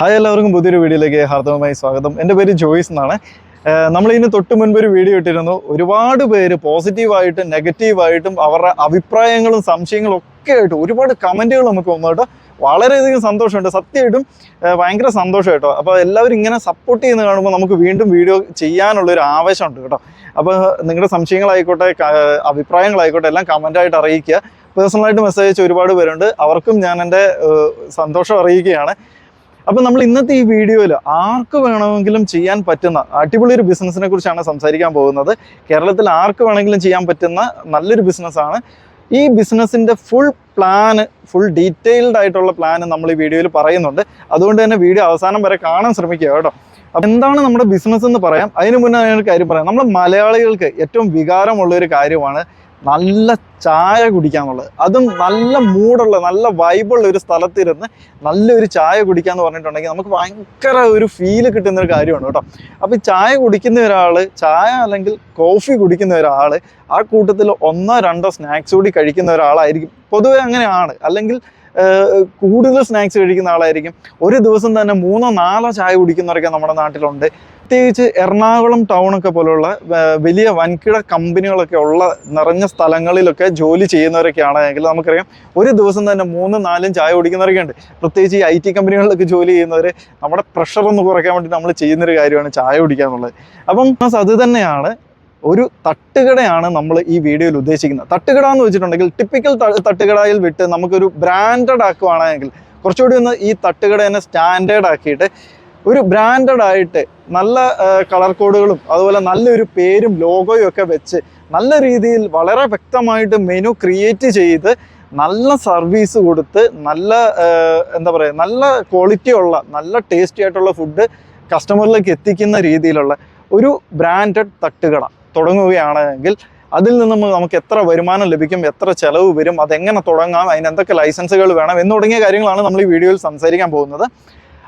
Hi എല്ലാവർക്കും പുതിയൊരു വീഡിയോയിലേക്ക് ഹാർദവമായി സ്വാഗതം. എന്റെ പേര് ജോയിസ് എന്നാണ്. നമ്മൾ ഇതിന് തൊട്ട് മുൻപ് ഒരു വീഡിയോ ഇട്ടിരുന്നു. ഒരുപാട് പേര് പോസിറ്റീവായിട്ടും നെഗറ്റീവായിട്ടും അവരുടെ അഭിപ്രായങ്ങളും സംശയങ്ങളും ഒക്കെ ആയിട്ട് ഒരുപാട് കമന്റുകൾ നമുക്ക് വന്നു വളരെയധികം സന്തോഷമുണ്ട്. സത്യമായിട്ടും ഭയങ്കര സന്തോഷം കേട്ടോ. അപ്പോൾ എല്ലാവരും ഇങ്ങനെ സപ്പോർട്ട് ചെയ്യുന്ന കാണുമ്പോൾ നമുക്ക് വീണ്ടും വീഡിയോ ചെയ്യാനുള്ള ഒരു ആവേശമുണ്ട് കേട്ടോ. അപ്പോൾ നിങ്ങളുടെ സംശയങ്ങളായിക്കോട്ടെ അഭിപ്രായങ്ങളായിക്കോട്ടെ എല്ലാം കമന്റായിട്ട് അറിയിക്കുക. പേഴ്സണലായിട്ട് മെസ്സേജ് അയച്ച ഒരുപാട് പേരുണ്ട്. അവർക്കും ഞാൻ എന്റെ സന്തോഷം അറിയിക്കുകയാണ്. അപ്പം നമ്മൾ ഇന്നത്തെ ഈ വീഡിയോയിൽ ആർക്ക് വേണമെങ്കിലും ചെയ്യാൻ പറ്റുന്ന അടിപൊളി ഒരു ബിസിനസ്സിനെ കുറിച്ചാണ് സംസാരിക്കാൻ പോകുന്നത്. കേരളത്തിൽ ആർക്ക് വേണമെങ്കിലും ചെയ്യാൻ പറ്റുന്ന നല്ലൊരു ബിസിനസ്സാണ് ഈ ബിസിനസ്സിന്റെ ഫുൾ പ്ലാന് ഫുൾ ഡീറ്റെയിൽഡ് ആയിട്ടുള്ള പ്ലാൻ നമ്മൾ ഈ വീഡിയോയിൽ പറയുന്നുണ്ട്. അതുകൊണ്ട് തന്നെ വീഡിയോ അവസാനം വരെ കാണാൻ ശ്രമിക്കുക കേട്ടോ. അപ്പം എന്താണ് നമ്മുടെ ബിസിനസ് എന്ന് പറയാം. അതിന് മുന്നേ ഒരു കാര്യം പറയാം. നമ്മൾ മലയാളികൾക്ക് ഏറ്റവും വികാരമുള്ള ഒരു കാര്യമാണ് നല്ല ചായ കുടിക്കാന്നുള്ളത്. അതും നല്ല മൂടുള്ള നല്ല വൈബുള്ള ഒരു സ്ഥലത്തിരുന്ന് നല്ലൊരു ചായ കുടിക്കാന്ന് പറഞ്ഞിട്ടുണ്ടെങ്കിൽ നമുക്ക് ഭയങ്കര ഒരു ഫീൽ കിട്ടുന്ന ഒരു കാര്യമാണ് കേട്ടോ. അപ്പോൾ ചായ കുടിക്കുന്ന ഒരാൾ ചായ അല്ലെങ്കിൽ കോഫി കുടിക്കുന്ന ഒരാൾ ആ കൂട്ടത്തിൽ ഒന്നോ രണ്ടോ സ്നാക്സ് കൂടി കഴിക്കുന്ന ഒരാളായിരിക്കും. പൊതുവെ അങ്ങനെയാണ്. അല്ലെങ്കിൽ കൂടുതൽ സ്നാക്സ് കഴിക്കുന്ന ആളായിരിക്കും. ഒരു ദിവസം തന്നെ മൂന്നോ നാലോ ചായ കുടിക്കുന്നവരൊക്കെ നമ്മുടെ നാട്ടിലുണ്ട്. പ്രത്യേകിച്ച് എറണാകുളം ടൗണൊക്കെ പോലുള്ള വലിയ വൻകിട കമ്പനികളൊക്കെ ഉള്ള നിറഞ്ഞ സ്ഥലങ്ങളിലൊക്കെ ജോലി ചെയ്യുന്നവരൊക്കെ ആണെങ്കിൽ നമുക്കറിയാം ഒരു ദിവസം തന്നെ മൂന്നും നാലും ചായ കുടിക്കുന്നവരൊക്കെ ഉണ്ട്. പ്രത്യേകിച്ച് ഈ ഐ ടി കമ്പനികളിലൊക്കെ ജോലി ചെയ്യുന്നവർ നമ്മുടെ പ്രഷർ ഒന്ന് കുറയ്ക്കാൻ വേണ്ടി നമ്മൾ ചെയ്യുന്നൊരു കാര്യമാണ് ചായ കുടിക്കുക എന്നുള്ളത് അപ്പം അത് തന്നെയാണ് ഒരു തട്ടുകടയാണ് നമ്മൾ ഈ വീഡിയോയിൽ ഉദ്ദേശിക്കുന്നത്. തട്ടുകട എന്ന് വെച്ചിട്ടുണ്ടെങ്കിൽ ടിപ്പിക്കൽ തട്ടുകടയിൽ വിട്ട് നമുക്കൊരു ബ്രാൻഡഡ് ആക്കുവാണെങ്കിൽ കുറച്ചുകൂടി ഒന്ന് ഈ തട്ടുകട തന്നെ സ്റ്റാൻഡേർഡ് ആക്കിയിട്ട് ഒരു ബ്രാൻഡഡ് ആയിട്ട് നല്ല കളർ കോഡുകളും അതുപോലെ നല്ലൊരു പേരും ലോഗോയും ഒക്കെ വെച്ച് നല്ല രീതിയിൽ വളരെ വ്യക്തമായിട്ട് മെനു ക്രിയേറ്റ് ചെയ്ത് നല്ല സർവീസ് കൊടുത്ത് നല്ല എന്താ പറയുക നല്ല ക്വാളിറ്റി ഉള്ള നല്ല ടേസ്റ്റി ആയിട്ടുള്ള ഫുഡ് കസ്റ്റമറിലേക്ക് എത്തിക്കുന്ന രീതിയിലുള്ള ഒരു ബ്രാൻഡഡ് തട്ടുകട തുടങ്ങുകയാണെങ്കിൽ അതിൽ നിന്നും നമുക്ക് എത്ര വരുമാനം ലഭിക്കും എത്ര ചിലവ് വരും അതെങ്ങനെ തുടങ്ങാം അതിന് എന്തൊക്കെ ലൈസൻസുകൾ വേണം എന്ന് തുടങ്ങിയ കാര്യങ്ങളാണ് നമ്മൾ ഈ വീഡിയോയിൽ സംസാരിക്കാൻ പോകുന്നത്.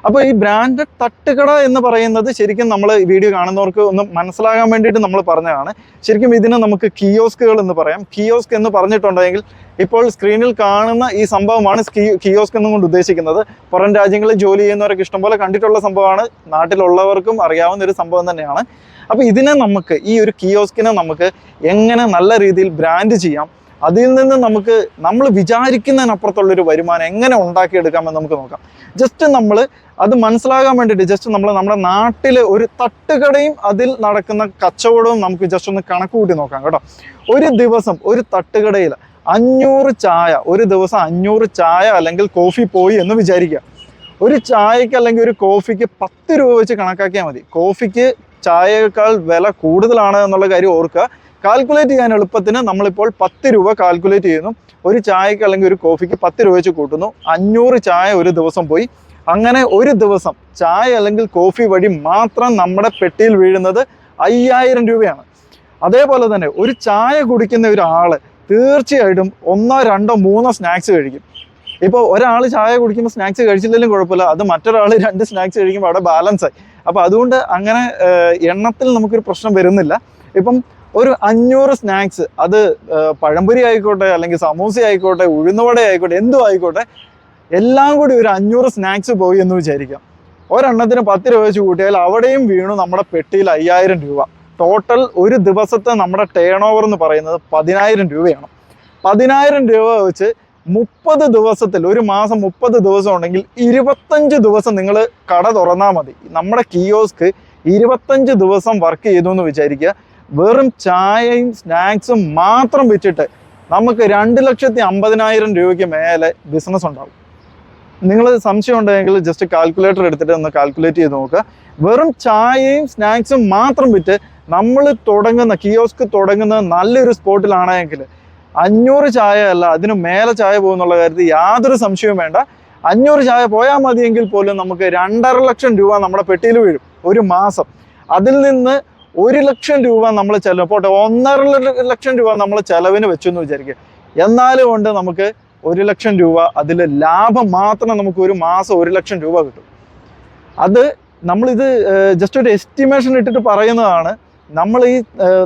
അപ്പോൾ ഈ ബ്രാൻഡഡ് തട്ടുകട എന്ന് പറയുന്നത് ശരിക്കും നമ്മൾ വീഡിയോ കാണുന്നവർക്ക് ഒന്ന് മനസ്സിലാകാൻ വേണ്ടിയിട്ട് നമ്മൾ പറഞ്ഞതാണ്. ശരിക്കും ഇതിനെ നമുക്ക് കിയോസ്കുകൾ എന്ന് പറയാം. കിയോസ്ക് എന്ന് പറഞ്ഞിട്ടുണ്ടെങ്കിൽ ഇപ്പോൾ സ്ക്രീനിൽ കാണുന്ന ഈ സംഭവമാണ് കിയോസ്ക് എന്നും കൊണ്ട് ഉദ്ദേശിക്കുന്നത്. പുറം രാജ്യങ്ങളിൽ ജോലി ചെയ്യുന്നവരൊക്കെ ഇഷ്ടംപോലെ കണ്ടിട്ടുള്ള സംഭവമാണ്. നാട്ടിലുള്ളവർക്കും അറിയാവുന്ന ഒരു സംഭവം തന്നെയാണ്. അപ്പോൾ ഇതിനെ നമുക്ക് ഈ ഒരു കിയോസ്കിനെ നമുക്ക് എങ്ങനെ നല്ല രീതിയിൽ ബ്രാൻഡ് ചെയ്യാം? അതിൽ നിന്ന് നമുക്ക് നമ്മൾ വിചാരിക്കുന്നതിനപ്പുറത്തുള്ളൊരു വരുമാനം എങ്ങനെ ഉണ്ടാക്കിയെടുക്കാമെന്ന് നമുക്ക് നോക്കാം. ജസ്റ്റ് നമ്മൾ അത് മനസ്സിലാകാൻ വേണ്ടിയിട്ട് ജസ്റ്റ് നമ്മൾ നമ്മുടെ നാട്ടിൽ ഒരു തട്ടുകടയും അതിൽ നടക്കുന്ന കച്ചവടവും നമുക്ക് ജസ്റ്റ് ഒന്ന് കണക്ക് കൂട്ടി നോക്കാം കേട്ടോ. ഒരു ദിവസം ഒരു തട്ടുകടയിൽ അഞ്ഞൂറ് ചായ ഒരു ദിവസം അഞ്ഞൂറ് ചായ അല്ലെങ്കിൽ കോഫി പോയി എന്ന് വിചാരിക്കുക. ഒരു ചായക്ക് അല്ലെങ്കിൽ ഒരു കോഫിക്ക് പത്ത് രൂപ വെച്ച് കണക്കാക്കിയാൽ മതി. കോഫിക്ക് ചായയേക്കാൾ വില കൂടുതലാണ് എന്നുള്ള കാര്യം ഓർക്കുക. കാൽക്കുലേറ്റ് ചെയ്യാൻ എളുപ്പത്തിന് നമ്മളിപ്പോൾ പത്ത് രൂപ കാൽക്കുലേറ്റ് ചെയ്യുന്നു. ഒരു ചായക്ക് അല്ലെങ്കിൽ ഒരു കോഫിക്ക് പത്ത് രൂപ വെച്ച് കൂട്ടുന്നു. അഞ്ഞൂറ് ചായ ഒരു ദിവസം പോയി. അങ്ങനെ ഒരു ദിവസം ചായ അല്ലെങ്കിൽ കോഫി വഴി മാത്രം നമ്മുടെ പെട്ടിയിൽ വീഴുന്നത് അയ്യായിരം രൂപയാണ്. അതേപോലെ തന്നെ ഒരു ചായ കുടിക്കുന്ന ഒരാൾ തീർച്ചയായിട്ടും ഒന്നോ രണ്ടോ മൂന്നോ സ്നാക്സ് കഴിക്കും. ഇപ്പോൾ ഒരാൾ ചായ കുടിക്കുമ്പോൾ സ്നാക്സ് കഴിച്ചില്ലെങ്കിലും കുഴപ്പമില്ല. അത് മറ്റൊരാൾ രണ്ട് സ്നാക്സ് കഴിക്കുമ്പോൾ അവിടെ ബാലൻസ് ആയി. അപ്പോൾ അതുകൊണ്ട് അങ്ങനെ എണ്ണത്തിൽ നമുക്കൊരു പ്രശ്നം വരുന്നില്ല. ഇപ്പം ഒരു അഞ്ഞൂറ് സ്നാക്സ്. അത് പഴംപൊരി ആയിക്കോട്ടെ അല്ലെങ്കിൽ സമൂസ ആയിക്കോട്ടെ ഉഴുന്നുവട ആയിക്കോട്ടെ എന്തും ആയിക്കോട്ടെ എല്ലാം കൂടി ഒരു അഞ്ഞൂറ് സ്നാക്സ് പോയി എന്ന് വിചാരിക്കാം. ഒരെണ്ണത്തിന് പത്ത് രൂപ വെച്ച് കൂട്ടിയാൽ അവിടെയും വീണു നമ്മുടെ പെട്ടിയിൽ അയ്യായിരം രൂപ. ടോട്ടൽ ഒരു ദിവസത്തെ നമ്മുടെ ടേൺ ഓവർ എന്ന് പറയുന്നത് പതിനായിരം രൂപയാണ്. പതിനായിരം രൂപ വെച്ച് മുപ്പത് ദിവസത്തിൽ ഒരു മാസം മുപ്പത് ദിവസം ഉണ്ടെങ്കിൽ ഇരുപത്തഞ്ച് ദിവസം നിങ്ങൾ കട തുറന്നാൽ മതി. നമ്മുടെ കിയോസ്ക് ഇരുപത്തഞ്ച് ദിവസം വർക്ക് ചെയ്തു എന്ന് വിചാരിക്കുക. വെറും ചായയും സ്നാക്സും മാത്രം വിറ്റിട്ട് നമുക്ക് രണ്ട് ലക്ഷത്തി അമ്പതിനായിരം രൂപയ്ക്ക് മേലെ ബിസിനസ് ഉണ്ടാവും. നിങ്ങൾ സംശയം ഉണ്ടെങ്കിൽ ജസ്റ്റ് കാൽക്കുലേറ്റർ എടുത്തിട്ട് ഒന്ന് കാൽക്കുലേറ്റ് ചെയ്ത് നോക്കുക വെറും ചായയും സ്നാക്സും മാത്രം വിറ്റ് നമ്മൾ തുടങ്ങുന്ന കിയോസ്ക് തുടങ്ങുന്ന നല്ലൊരു സ്പോട്ടിലാണെങ്കിൽ അഞ്ഞൂറ് ചായ അല്ല അതിന് മേലെ ചായ പോകുന്നുള്ള കാര്യത്തിൽ യാതൊരു സംശയവും വേണ്ട. അഞ്ഞൂറ് ചായ പോയാൽ മതിയെങ്കിൽ പോലും നമുക്ക് രണ്ടര ലക്ഷം രൂപ നമ്മുടെ പെട്ടിയിൽ വീഴും ഒരു മാസം. അതിൽ നിന്ന് ഒരു ലക്ഷം രൂപ നമ്മൾ ചെലവ് പോട്ടെ ഒന്നര ലക്ഷം രൂപ നമ്മൾ ചെലവിന് വെച്ചു എന്ന് വിചാരിക്കുക. എന്നാലും കൊണ്ട് നമുക്ക് ഒരു ലക്ഷം രൂപ അതിൽ ലാഭം മാത്രം നമുക്ക് ഒരു മാസം ഒരു ലക്ഷം രൂപ കിട്ടും. അത് നമ്മളിത് ജസ്റ്റ് ഒരു എസ്റ്റിമേഷൻ ഇട്ടിട്ട് പറയുന്നതാണ് നമ്മൾ ഈ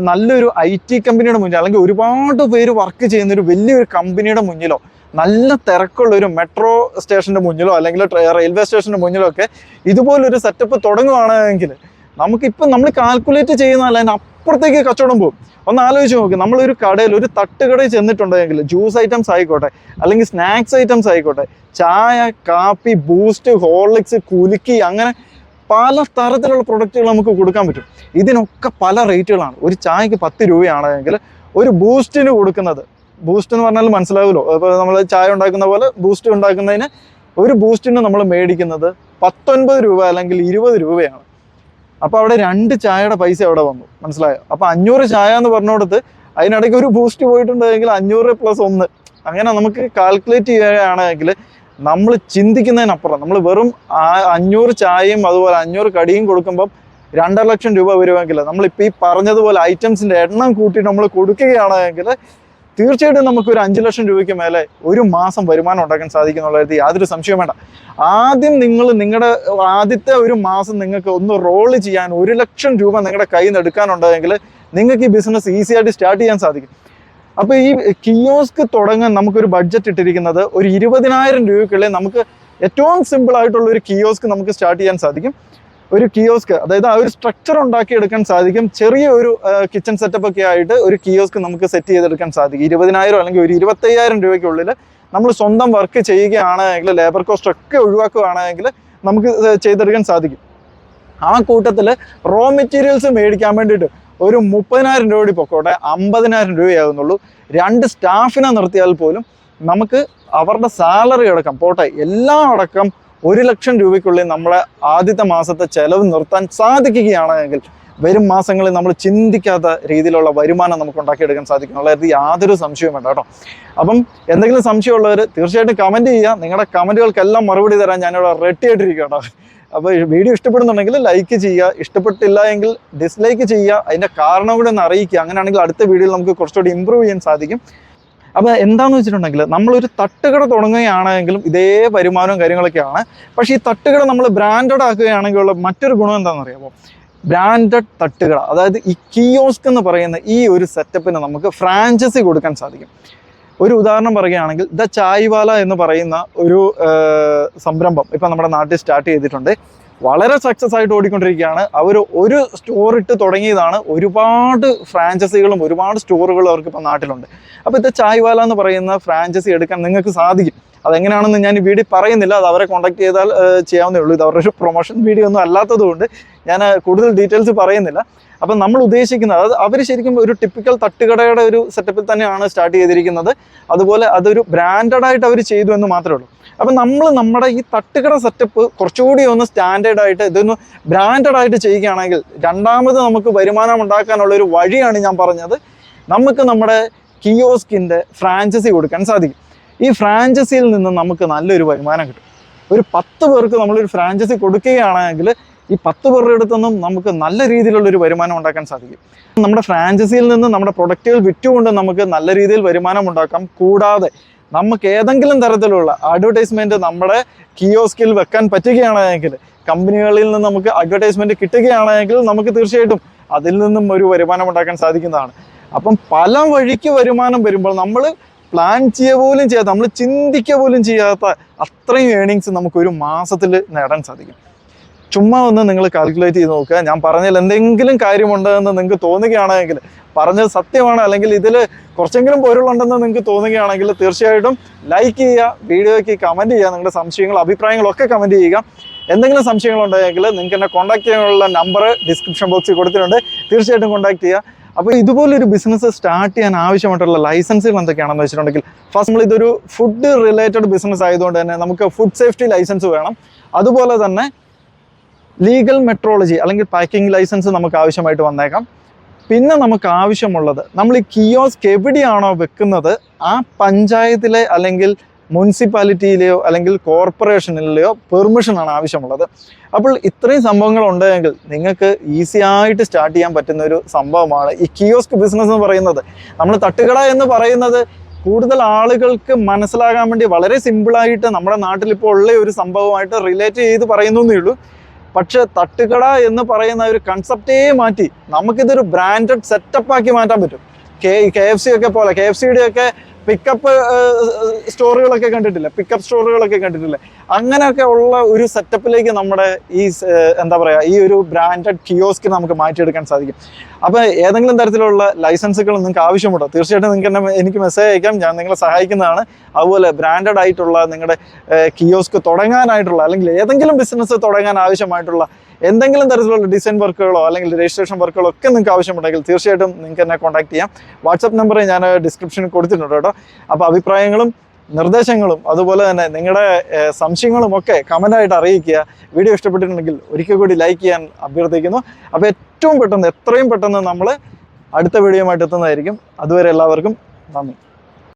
നല്ലൊരു ഐ ടി കമ്പനിയുടെ മുന്നിൽ അല്ലെങ്കിൽ ഒരുപാട് പേര് വർക്ക് ചെയ്യുന്ന ഒരു വലിയൊരു കമ്പനിയുടെ മുന്നിലോ നല്ല തിരക്കുള്ള ഒരു മെട്രോ സ്റ്റേഷന്റെ മുന്നിലോ അല്ലെങ്കിൽ റെയിൽവേ സ്റ്റേഷന്റെ മുന്നിലോ ഒക്കെ ഇതുപോലൊരു സെറ്റപ്പ് തുടങ്ങുവാണെങ്കിൽ നമുക്കിപ്പം നമ്മൾ കാൽക്കുലേറ്റ് ചെയ്യുന്നതല്ല അതിന് അപ്പുറത്തേക്ക് കച്ചവടം പോകും. ഒന്ന് ആലോചിച്ച് നോക്ക് നമ്മളൊരു കടയിൽ ഒരു തട്ടുകടയിൽ ചെന്നിട്ടുണ്ടെങ്കിൽ ജ്യൂസ് ഐറ്റംസ് ആയിക്കോട്ടെ അല്ലെങ്കിൽ സ്നാക്സ് ഐറ്റംസ് ആയിക്കോട്ടെ ചായ കാപ്പി ബൂസ്റ്റ് ഹോർലിക്സ് കുലുക്കി അങ്ങനെ പല തരത്തിലുള്ള പ്രൊഡക്റ്റുകൾ നമുക്ക് കൊടുക്കാൻ പറ്റും. ഇതിനൊക്കെ പല റേറ്റുകളാണ് ഒരു ചായക്ക് പത്ത് രൂപയാണെങ്കിൽ ഒരു ബൂസ്റ്റിന് കൊടുക്കുന്നത് ബൂസ്റ്റ് എന്ന് പറഞ്ഞാൽ മനസ്സിലാവുമല്ലോ. ഇപ്പോൾ നമ്മൾ ചായ ഉണ്ടാക്കുന്ന പോലെ ബൂസ്റ്റ് ഉണ്ടാക്കുന്നതിന് ഒരു ബൂസ്റ്റിന് നമ്മൾ മേടിക്കുന്നത് പത്തൊൻപത് രൂപ അല്ലെങ്കിൽ ഇരുപത് രൂപയാണ്. അപ്പോൾ അവിടെ രണ്ട് ചായയുടെ പൈസ അവിടെ വന്നു. മനസ്സിലായോ? അപ്പോൾ അഞ്ഞൂറ് ചായ എന്ന് പറഞ്ഞുകൊടുത്ത് അതിനിടയ്ക്ക് ഒരു ബൂസ്റ്റ് പോയിട്ടുണ്ടെങ്കിൽ അഞ്ഞൂറ് പ്ലസ് ഒന്ന്. അങ്ങനെ നമുക്ക് കാൽക്കുലേറ്റ് ചെയ്യുകയാണെങ്കിൽ നമ്മൾ ചിന്തിക്കുന്നതിനപ്പുറം നമ്മൾ വെറും അഞ്ഞൂറ് ചായയും അതുപോലെ അഞ്ഞൂറ് കടിയും കൊടുക്കുമ്പം രണ്ടര ലക്ഷം രൂപ വരുമെങ്കിൽ നമ്മളിപ്പോൾ ഈ പറഞ്ഞതുപോലെ ഐറ്റംസിന്റെ എണ്ണം കൂട്ടി നമ്മൾ കൊടുക്കുകയാണെങ്കിൽ തീർച്ചയായിട്ടും നമുക്ക് ഒരു അഞ്ച് ലക്ഷം രൂപയ്ക്ക് മേലെ ഒരു മാസം വരുമാനം ഉണ്ടാക്കാൻ സാധിക്കുന്നുള്ള യാതൊരു സംശയം വേണ്ട. ആദ്യം നിങ്ങൾ നിങ്ങളുടെ ആദ്യത്തെ ഒരു മാസം നിങ്ങൾക്ക് ഒന്ന് റോൾ ചെയ്യാൻ ഒരു ലക്ഷം രൂപ നിങ്ങളുടെ കയ്യിൽ നിന്ന് എടുക്കാനുണ്ടെങ്കിൽ നിങ്ങൾക്ക് ഈ ബിസിനസ് ഈസി ആയിട്ട് സ്റ്റാർട്ട് ചെയ്യാൻ സാധിക്കും. അപ്പോൾ ഈ കിയോസ്ക് തുടങ്ങാൻ നമുക്കൊരു ബഡ്ജറ്റ് ഇട്ടിരിക്കുന്നത് ഒരു ഇരുപതിനായിരം രൂപയ്ക്കുള്ളിൽ നമുക്ക് ഏറ്റവും സിമ്പിൾ ആയിട്ടുള്ള ഒരു കിയോസ്ക് നമുക്ക് സ്റ്റാർട്ട് ചെയ്യാൻ സാധിക്കും. ഒരു കിയോസ്ക് അതായത് ആ ഒരു സ്ട്രക്ചർ ഉണ്ടാക്കിയെടുക്കാൻ സാധിക്കും. ചെറിയ ഒരു കിച്ചൺ സെറ്റപ്പ് ഒക്കെ ആയിട്ട് ഒരു കിയോസ്ക് നമുക്ക് സെറ്റ് ചെയ്തെടുക്കാൻ സാധിക്കും. ഇരുപതിനായിരം അല്ലെങ്കിൽ ഒരു ഇരുപത്തയ്യായിരം രൂപയ്ക്കുള്ളിൽ നമ്മൾ സ്വന്തം വർക്ക് ചെയ്യുകയാണെങ്കിൽ ലേബർ കോസ്റ്റ് ഒക്കെ ഒഴിവാക്കുകയാണെങ്കിൽ നമുക്ക് ചെയ്തെടുക്കാൻ സാധിക്കും. ആ കൂട്ടത്തിൽ റോ മെറ്റീരിയൽസ് മേടിക്കാൻ വേണ്ടിയിട്ട് ഒരു മുപ്പതിനായിരം രൂപ കൂടി പൊക്കോട്ടെ അമ്പതിനായിരം രൂപയാകുന്നുള്ളൂ രണ്ട് സ്റ്റാഫിനെ നിർത്തിയാൽ പോലും നമുക്ക് അവരുടെ സാലറി അടക്കം പോട്ടെ എല്ലാം അടക്കം ഒരു ലക്ഷം രൂപയ്ക്കുള്ളിൽ നമ്മളെ ആദ്യത്തെ മാസത്തെ ചെലവ് നിർത്താൻ സാധിക്കുകയാണെങ്കിൽ വരും മാസങ്ങളിൽ നമ്മൾ ചിന്തിക്കാത്ത രീതിയിലുള്ള വരുമാനം നമുക്ക് ഉണ്ടാക്കിയെടുക്കാൻ സാധിക്കും. അതായത് യാതൊരു സംശയവും വേണ്ട കേട്ടോ. അപ്പം എന്തെങ്കിലും സംശയമുള്ളവർ തീർച്ചയായിട്ടും കമന്റ് ചെയ്യുക. നിങ്ങളുടെ കമന്റുകൾക്കെല്ലാം മറുപടി തരാൻ ഞാനിവിടെ റെഡി ആയിട്ടിരിക്കുക അപ്പോൾ വീഡിയോ ഇഷ്ടപ്പെടുന്നുണ്ടെങ്കിൽ ലൈക്ക് ചെയ്യുക. ഇഷ്ടപ്പെട്ടില്ല എങ്കിൽ ഡിസ്ലൈക്ക് ചെയ്യുക. അതിന്റെ കാരണം കൂടെ ഒന്ന് അറിയിക്കുക. അങ്ങനെയാണെങ്കിൽ അടുത്ത വീഡിയോയിൽ നമുക്ക് കുറച്ചുകൂടി ഇമ്പ്രൂവ് ചെയ്യാൻ സാധിക്കും. അപ്പോൾ എന്താന്ന് വെച്ചിട്ടുണ്ടെങ്കിൽ നമ്മളൊരു തട്ടുകട തുടങ്ങുകയാണെങ്കിലും ഇതേ വരുമാനവും കാര്യങ്ങളൊക്കെയാണ്. പക്ഷേ ഈ തട്ടുകട നമ്മൾ ബ്രാൻഡഡ് ആക്കുകയാണെങ്കിൽ ഉള്ള മറ്റൊരു ഗുണം എന്താണെന്ന് അറിയാമോ? ബ്രാൻഡഡ് തട്ടുകട അതായത് ഈ കിയോസ്ക് എന്ന് പറയുന്ന ഈ ഒരു സെറ്റപ്പിന് നമുക്ക് ഫ്രാഞ്ചൈസി കൊടുക്കാൻ സാധിക്കും. ഒരു ഉദാഹരണം പറയുകയാണെങ്കിൽ ദ ചായ്വാല എന്ന് പറയുന്ന ഒരു സംരംഭം ഇപ്പം നമ്മുടെ നാട്ടിൽ സ്റ്റാർട്ട് ചെയ്തിട്ടുണ്ട്. വളരെ സക്സസ് ആയിട്ട് ഓടിക്കൊണ്ടിരിക്കുകയാണ്. അവർ ഒരു സ്റ്റോർ ഇട്ട് തുടങ്ങിയതാണ്. ഒരുപാട് ഫ്രാഞ്ചൈസികളും ഒരുപാട് സ്റ്റോറുകളും അവർക്ക് ഇപ്പം നാട്ടിലുണ്ട്. അപ്പോൾ ഇത് ചായ്വാല എന്ന് പറയുന്ന ഫ്രാഞ്ചൈസി എടുക്കാൻ നിങ്ങൾക്ക് സാധിക്കും. അതെങ്ങനെയാണെന്ന് ഞാൻ ഈ വീഡിയോ പറയുന്നില്ല. അത് അവരെ കോൺടാക്ട് ചെയ്താൽ ചെയ്യാവുന്നേ ഉള്ളൂ. ഇത് അവരുടെ ഒരു പ്രൊമോഷൻ വീഡിയോ ഒന്നും അല്ലാത്തതുകൊണ്ട് ഞാൻ കൂടുതൽ ഡീറ്റെയിൽസ് പറയുന്നില്ല. അപ്പം നമ്മൾ ഉദ്ദേശിക്കുന്നത് അത് അവർ ശരിക്കും ഒരു ടിപ്പിക്കൽ തട്ടുകടയുടെ ഒരു സെറ്റപ്പിൽ തന്നെയാണ് സ്റ്റാർട്ട് ചെയ്തിരിക്കുന്നത്. അതുപോലെ അതൊരു ബ്രാൻഡഡ് ആയിട്ട് അവർ ചെയ്തു എന്ന് മാത്രമേ ഉള്ളൂ. അപ്പം നമ്മൾ നമ്മുടെ ഈ തട്ടുകട സെറ്റപ്പ് കുറച്ചുകൂടി ഒന്ന് സ്റ്റാൻഡേർഡ് ആയിട്ട് ഇതൊന്ന് ബ്രാൻഡഡ് ആയിട്ട് ചെയ്യുകയാണെങ്കിൽ രണ്ടാമത് നമുക്ക് വരുമാനം ഉണ്ടാക്കാനുള്ള ഒരു വഴിയാണ് ഞാൻ പറഞ്ഞത്. നമുക്ക് നമ്മുടെ കിയോസ്കിന്റെ ഫ്രാഞ്ചൈസി കൊടുക്കാൻ സാധിക്കും. ഈ ഫ്രാഞ്ചൈസിയിൽ നിന്ന് നമുക്ക് നല്ലൊരു വരുമാനം കിട്ടും. ഒരു പത്ത് പേർക്ക് നമ്മളൊരു ഫ്രാഞ്ചൈസി കൊടുക്കുകയാണെങ്കിൽ ഈ പത്ത് പേരുടെ അടുത്തൊന്നും നമുക്ക് നല്ല രീതിയിലുള്ളൊരു വരുമാനം ഉണ്ടാക്കാൻ സാധിക്കും. നമ്മുടെ ഫ്രാഞ്ചൈസിയിൽ നിന്ന് നമ്മുടെ പ്രൊഡക്റ്റുകൾ വിറ്റുകൊണ്ട് നമുക്ക് നല്ല രീതിയിൽ വരുമാനം ഉണ്ടാക്കാം. കൂടാതെ നമുക്ക് ഏതെങ്കിലും തരത്തിലുള്ള അഡ്വർടൈസ്മെന്റ് നമ്മുടെ കിയോസ്കിൽ വെക്കാൻ പറ്റുകയാണെങ്കിൽ കമ്പനികളിൽ നിന്ന് നമുക്ക് അഡ്വർടൈസ്മെന്റ് കിട്ടുകയാണെങ്കിൽ നമുക്ക് തീർച്ചയായിട്ടും അതിൽ നിന്നും ഒരു വരുമാനം ഉണ്ടാക്കാൻ സാധിക്കുന്നതാണ്. അപ്പം പല വഴിക്ക് വരുമാനം വരുമ്പോൾ നമ്മൾ പ്ലാൻ ചെയ്യുക പോലും ചെയ്യാത്ത നമ്മൾ ചിന്തിക്കുക പോലും ചെയ്യാത്ത അത്രയും ഏണിങ്സ് നമുക്ക് ഒരു മാസത്തിൽ നേടാൻ സാധിക്കും. ചുമ്മാ ഒന്ന് നിങ്ങൾ കാൽക്കുലേറ്റ് ചെയ്ത് നോക്കുക. ഞാൻ പറഞ്ഞതിൽ എന്തെങ്കിലും കാര്യമുണ്ട് എന്ന് നിങ്ങൾക്ക് തോന്നുകയാണെങ്കിൽ പറഞ്ഞത് സത്യമാണ് അല്ലെങ്കിൽ ഇതിൽ കുറച്ചെങ്കിലും പൊരുളുണ്ടെന്ന് നിങ്ങൾക്ക് തോന്നുകയാണെങ്കിൽ തീർച്ചയായിട്ടും ലൈക്ക് ചെയ്യുക വീഡിയോയ്ക്ക് കമന്റ് ചെയ്യുക നിങ്ങളുടെ സംശയങ്ങൾ അഭിപ്രായങ്ങളൊക്കെ കമന്റ് ചെയ്യുക. എന്തെങ്കിലും സംശയങ്ങളുണ്ടെങ്കിൽ നിങ്ങൾക്ക് എന്നെ കോൺടാക്ട് ചെയ്യാനുള്ള നമ്പർ ഡിസ്ക്രിപ്ഷൻ ബോക്സിൽ കൊടുത്തിട്ടുണ്ട്. തീർച്ചയായിട്ടും കോൺടാക്ട് ചെയ്യുക. അപ്പോൾ ഇതുപോലൊരു ബിസിനസ് സ്റ്റാർട്ട് ചെയ്യാൻ ആവശ്യമായിട്ടുള്ള ലൈസൻസുകൾ എന്തൊക്കെയാണെന്ന് വെച്ചിട്ടുണ്ടെങ്കിൽ ഫസ്റ്റ് നമ്മൾ ഇതൊരു ഫുഡ് റിലേറ്റഡ് ബിസിനസ് ആയതുകൊണ്ട് തന്നെ നമുക്ക് ഫുഡ് സേഫ്റ്റി ലൈസൻസ് വേണം. അതുപോലെ തന്നെ ലീഗൽ മെട്രോളജി അല്ലെങ്കിൽ പാക്കിംഗ് ലൈസൻസ് നമുക്ക് ആവശ്യമായിട്ട് വന്നേക്കാം. പിന്നെ നമുക്ക് ആവശ്യമുള്ളത് നമ്മൾ ഈ കിയോസ്ക് എവിടെയാണോ വെക്കുന്നത് ആ പഞ്ചായത്തിലെ അല്ലെങ്കിൽ മുനിസിപ്പാലിറ്റിയിലെയോ അല്ലെങ്കിൽ കോർപ്പറേഷനിലെയോ പെർമിഷനാണ് ആവശ്യമുള്ളത്. അപ്പോൾ ഇത്രയും സംഭവങ്ങൾ ഉണ്ടെങ്കിൽ നിങ്ങൾക്ക് ഈസി ആയിട്ട് സ്റ്റാർട്ട് ചെയ്യാൻ പറ്റുന്ന ഒരു സംഭവമാണ് ഈ കിയോസ്ക് ബിസിനസ് എന്ന് പറയുന്നത്. നമ്മൾ തട്ടുകട എന്ന് പറയുന്നത് കൂടുതൽ ആളുകൾക്ക് മനസ്സിലാകാൻ വേണ്ടി വളരെ സിമ്പിളായിട്ട് നമ്മുടെ നാട്ടിൽ ഇപ്പോൾ ഉള്ള ഒരു സംഭവമായിട്ട് റിലേറ്റ് ചെയ്ത് പറയുന്നേ ഉള്ളൂ. പക്ഷെ തട്ടുകട എന്ന് പറയുന്ന ഒരു കൺസെപ്റ്റേ മാറ്റി നമുക്കിതൊരു ബ്രാൻഡഡ് സെറ്റപ്പ് ആക്കി മാറ്റാൻ പറ്റും. കെ കെ എഫ് സി ഒക്കെ പോലെ കെ എഫ് സിയുടെ ഒക്കെ പിക്കപ്പ് സ്റ്റോറുകളൊക്കെ കണ്ടിട്ടില്ല? പിക്കപ്പ് സ്റ്റോറുകളൊക്കെ കണ്ടിട്ടില്ല? അങ്ങനെയൊക്കെ ഉള്ള ഒരു സെറ്റപ്പിലേക്ക് നമ്മുടെ ഈ എന്താ പറയുക ഈ ഒരു ബ്രാൻഡഡ് കിയോസ്ക് നമുക്ക് മാറ്റിയെടുക്കാൻ സാധിക്കും. അപ്പോൾ ഏതെങ്കിലും തരത്തിലുള്ള ലൈസൻസുകൾ നിങ്ങൾക്ക് ആവശ്യമുണ്ടോ? തീർച്ചയായിട്ടും നിങ്ങൾക്ക് എന്നെ എനിക്ക് മെസ്സേജ് അയക്കാം. ഞാൻ നിങ്ങളെ സഹായിക്കുന്നതാണ്. അതുപോലെ ബ്രാൻഡഡ് ആയിട്ടുള്ള നിങ്ങളുടെ കിയോസ്ക് തുടങ്ങാനായിട്ടുള്ള അല്ലെങ്കിൽ ഏതെങ്കിലും ബിസിനസ് തുടങ്ങാൻ ആവശ്യമായിട്ടുള്ള എന്തെങ്കിലും തരത്തിലുള്ള ഡിസൈൻ വർക്കുകളോ അല്ലെങ്കിൽ രജിസ്ട്രേഷൻ വർക്കുകളോ ഒക്കെ നിങ്ങൾക്ക് ആവശ്യമുണ്ടെങ്കിൽ തീർച്ചയായിട്ടും നിങ്ങൾക്ക് എന്നെ കോൺടാക്ട് ചെയ്യാം. വാട്സപ്പ് നമ്പർ ഞാൻ ഡിസ്ക്രിപ്ഷനിൽ കൊടുത്തിട്ടുണ്ട് കേട്ടോ. അപ്പോൾ അഭിപ്രായങ്ങളും നിർദ്ദേശങ്ങളും അതുപോലെ തന്നെ നിങ്ങളുടെ സംശയങ്ങളും ഒക്കെ കമന്റായിട്ട് അറിയിക്കുക. വീഡിയോ ഇഷ്ടപ്പെട്ടിട്ടുണ്ടെങ്കിൽ ഒരിക്കൽ കൂടി ലൈക്ക് ചെയ്യാൻ അഭ്യർത്ഥിക്കുന്നു. അപ്പോൾ ഏറ്റവും പെട്ടെന്ന് എത്രയും പെട്ടെന്ന് നമ്മൾ അടുത്ത വീഡിയോയുമായിട്ട് എത്തുന്നതായിരിക്കും. അതുവരെ എല്ലാവർക്കും നന്ദി.